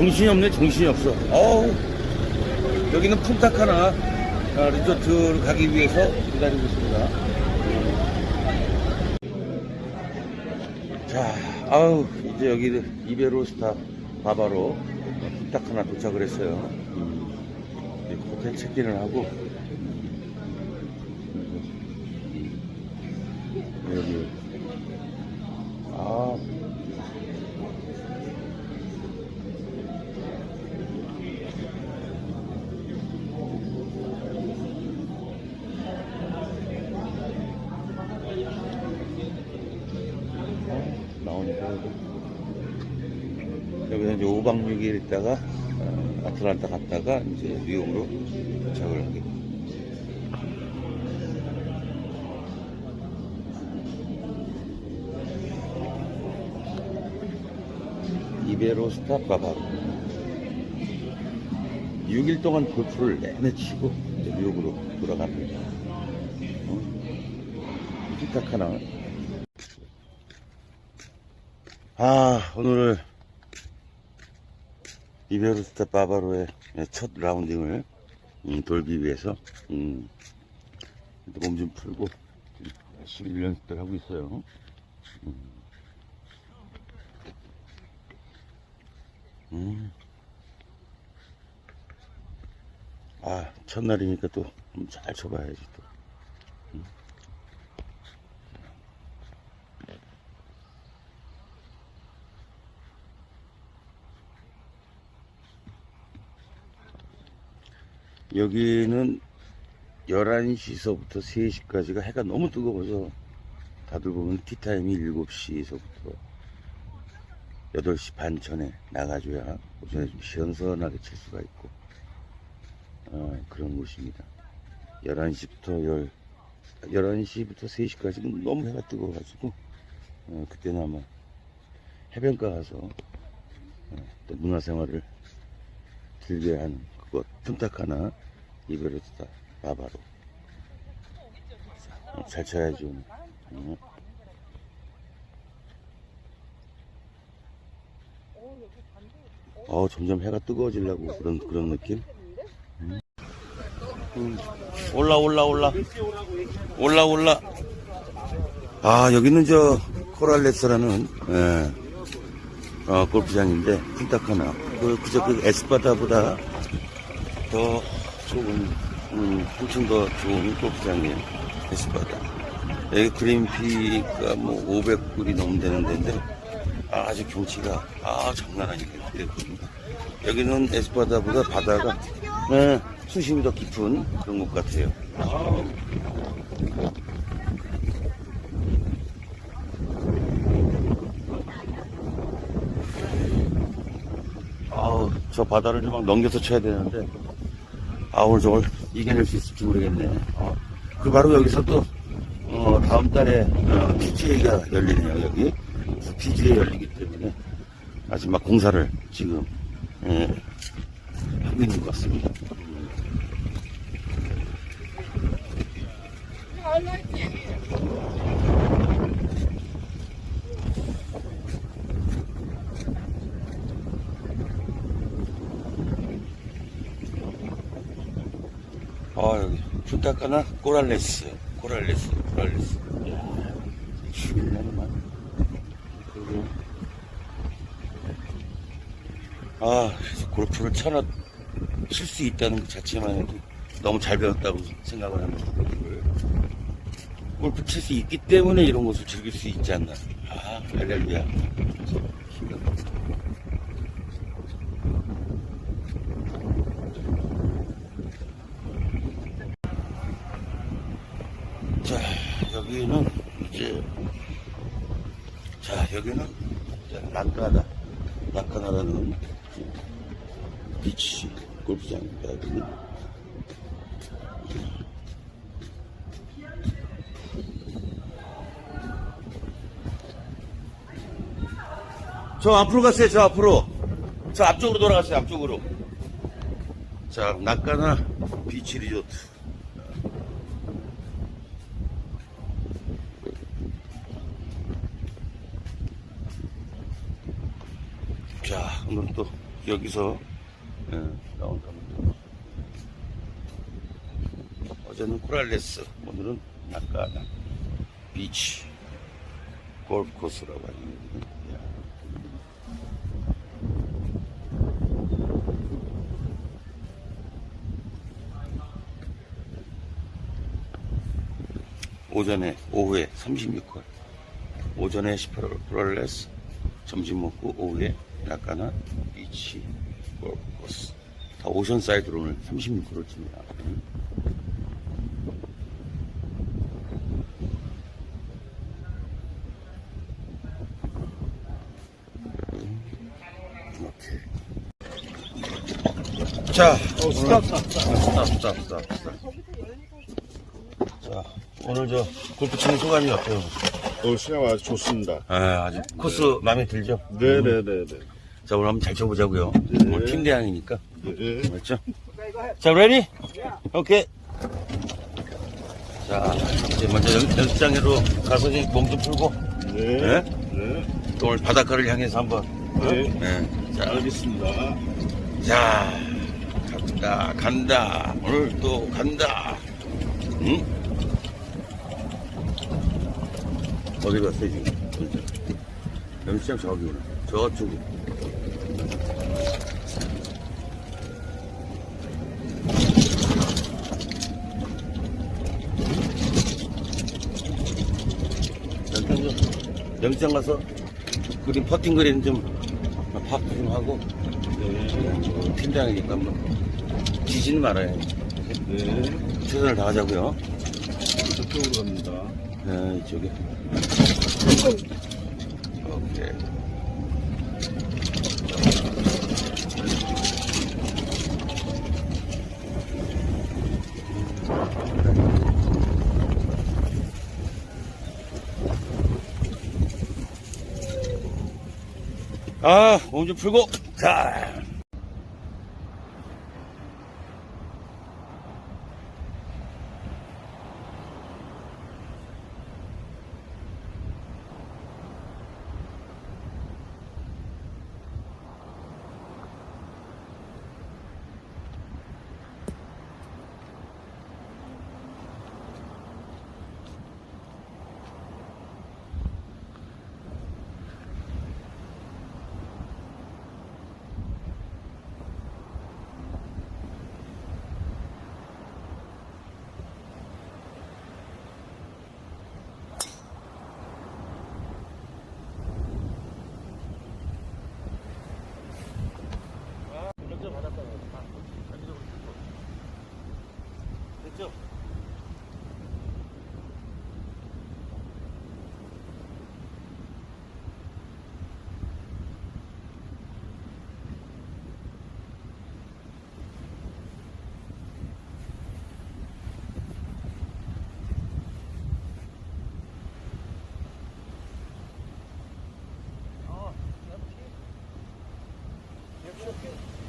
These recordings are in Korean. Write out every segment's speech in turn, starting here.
정신이 없네, 정신이 없어. 어우, 여기는 푼타카나 아, 리조트를 가기 위해서 기다리고 있습니다. 자, 아우, 이제 여기 이베로스타 바바로 푼타카나 도착을 했어요. 음, 호텔 체크인을 하고, 음, 여기, 여기. 여기서 이제 5박 6일 있다가 어, 아틀란타 갔다가 이제 뉴욕으로 도착을 하게 됩니다. 이베로스타 바바로 6일 동안 골프를 내내 치고 이제 뉴욕으로 돌아갑니다. 어? 피타카나 아, 오늘 이베르스타 바바로의 첫 라운딩을 음, 돌기 위해서 음, 몸좀 풀고 열심히 연습들 하고 있어요. 음. 음. 아, 첫날이니까 또 잘 쳐봐야지 또. 여기는 11시서부터 3시까지가 해가 너무 뜨거워서 다들 보면 티타임이 7시서부터 8시 반 전에 나가줘야 오전에 좀 시원시원하게 칠 수가 있고 어, 그런 곳입니다. 11시부터 10, 11시부터 3시까지는 너무 해가 뜨거워가지고 어, 그때는 아마 해변가 가서 어, 또 문화생활을 즐겨야 하는 그것 푼타카나? 이베르스타 바바로 어, 잘 쳐야죠 어. 어 점점 해가 뜨거워지려고 그런 그런 느낌? 음. 올라 올라 올라. 올라 올라. 아 여기는 저 코랄레스라는 예, 어, 골프장인데 푼타카나? 그 그저 그 에스파다보다 더 좋은 음, 한층 더 좋은 골프장이에요 에스파다 여기 그린피가 뭐 500불이 넘는 데인데 아주 경치가 아 장난 아니에요 여기는 에스파다보다 바다가 예, 수심이 더 깊은 그런 곳 같아요 아우, 저 바다를 좀막 넘겨서 쳐야 되는데, 아, 오늘 저걸 이겨낼 수 있을지 모르겠네. 어, 그 바로 여기서 또, 어, 다음 달에, 어, PGA가 열리네요, 여기. PGA 열리기 때문에, 아직 막 공사를 지금, 예, 하고 있는 것 같습니다. 아, 여기, 푼타카나 코랄레스, 코랄레스, 코랄레스. 죽일라니만. 그리고, 아, 그래서 골프를 쳐나 칠 수 있다는 것 자체만 해도 너무 잘 배웠다고 생각을 합니다. 골프 칠 수 있기 때문에 이런 것을 즐길 수 있지 않나. 아, 할렐루야. 막히다. 자, 여기는 이제, 자, 여기는 이제 낙가다. 낙가나라는 비치 골프장입니다. 여기는. 저 앞으로 가세요, 저 앞으로. 저 앞쪽으로 돌아가세요, 앞쪽으로. 자, 낙가나 비치 리조트. 자, 오늘 또 여기서 예, 나온 겁니다. 어제는 코랄레스, 오늘은 낙가나 비치 골프 코스라고 하는 야. 오전에 오후에 36홀 오전에 18홀 프롤레스 점심 먹고 오후에 낙가나 비치 골프 코스 다 오션사이드로 오늘 36홀을 칩니다 응? 오케이 자 오늘 스탑 스탑 스탑 스탑 스탑 자 오늘 저 골프 치는 소감이 어때요? 오늘 시간 아주 좋습니다. 아, 아주 코스 마음에 들죠? 네네네네. 자, 오늘 한번 잘 쳐보자고요. 오늘 팀 대항이니까. 네. 맞죠? 자, 레디? 오케이. 자, 이제 먼저 연- 연습장으로 가서 몸 좀 풀고, 네. 네? 네. 또 오늘 바닷가를 향해서 한번. 네. 네. 자, 알겠습니다. 자, 간다, 간다. 오늘 또 간다. 응? 어디 갔어요, 지금? 연습장 저기구나. 좀, 연습장 가서 그린 퍼팅 그린 좀 파악도 좀 하고 네. 팀장이니까 뭐 지지는 말아요. 네. 최선을 다하자고요. 저쪽으로 갑니다. 네, 이쪽에. 아, 몸 좀 풀고, 자. 就。Thank you.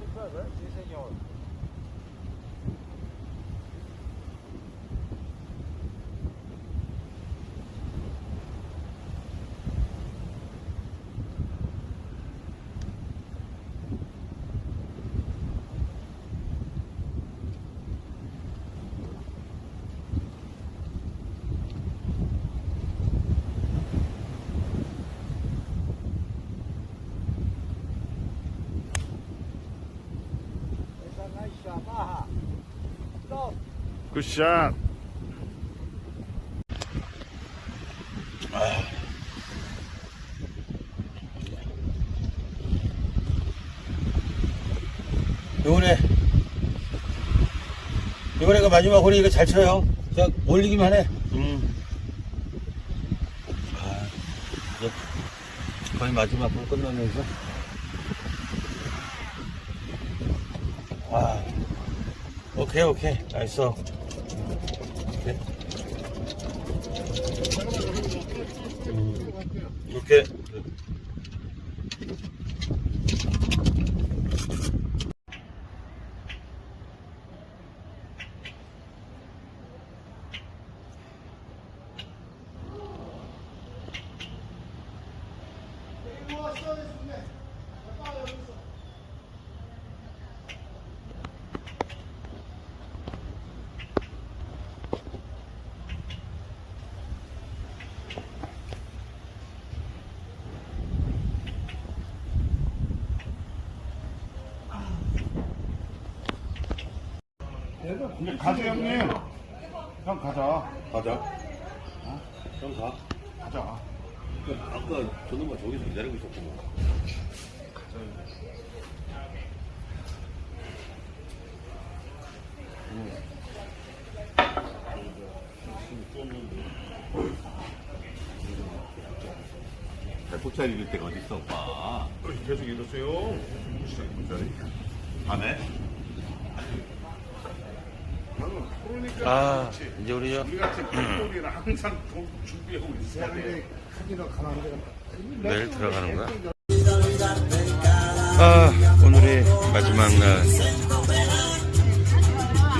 됐죠? 굿샷. 요번에 이번에가 마지막 홀이 이거 잘 쳐요. 자 올리기만 해. 음. 아, 이제 거의 마지막으로 끝나면서. 아, 오케이, 오케이. 알았어. 오케이. 음, 이제 가자 형님. 형 가자. 가자. 형 가. 가자. 아까 저놈아 저기서 기다리고 있었구만. 배포차리 이럴 때가 어딨어, 오빠. 계속 이러세요. 밤에? 형은 그러니까 아, 그렇지. 이제 우리 저, 우리 같은 빅토리는 항상 돈 준비하고 있어야 돼. 내일 들어가는 거야? 아, 오늘의 마지막 날.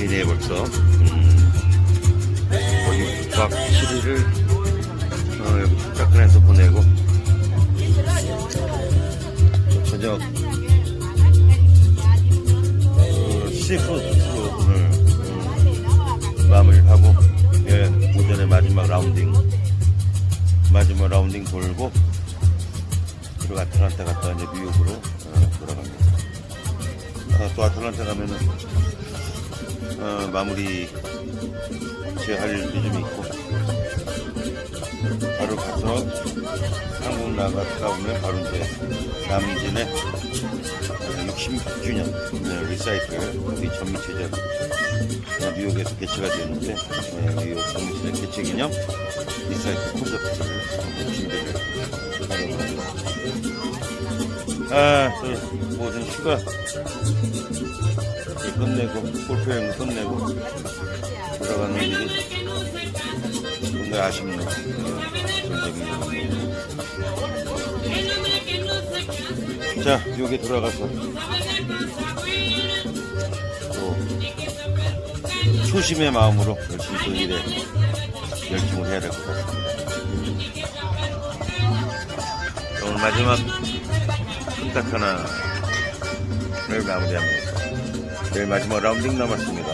이네 벌써, 음, 거의 6박 7일을, 어, 여기 북작근에서 보내고, 또 저녁, 어, 음, 마무리를 하고, 예, 오전에 마지막 라운딩, 마지막 라운딩 돌고, 그리고 아틀란타 갔다 이제 뉴욕으로 어, 돌아갑니다. 아, 또 아틀란타 가면은 어, 마무리 제할 일이 좀 있고 바로 가서 한국 나갔다 오면 바로 이제 남진의 60주년 리사이클 우리 전미체전 어, 뉴욕에서 개최가 되었는데 네, 뉴욕 전미체전 개최 기념 리사이클 콘서트를 준비를 하려고 합니다. 아, 또 모든 휴가 끝내고 골프 여행 끝내고 돌아가는 일이 굉장히 아쉽네. 전쟁이 자, 여기 돌아가서 또 초심의 마음으로 열심히 또 일에 열중을 해야 될 것 같습니다. 오늘 마지막 딱 하나 를 마무리합니다. 내일 마지막 라운딩 남았습니다.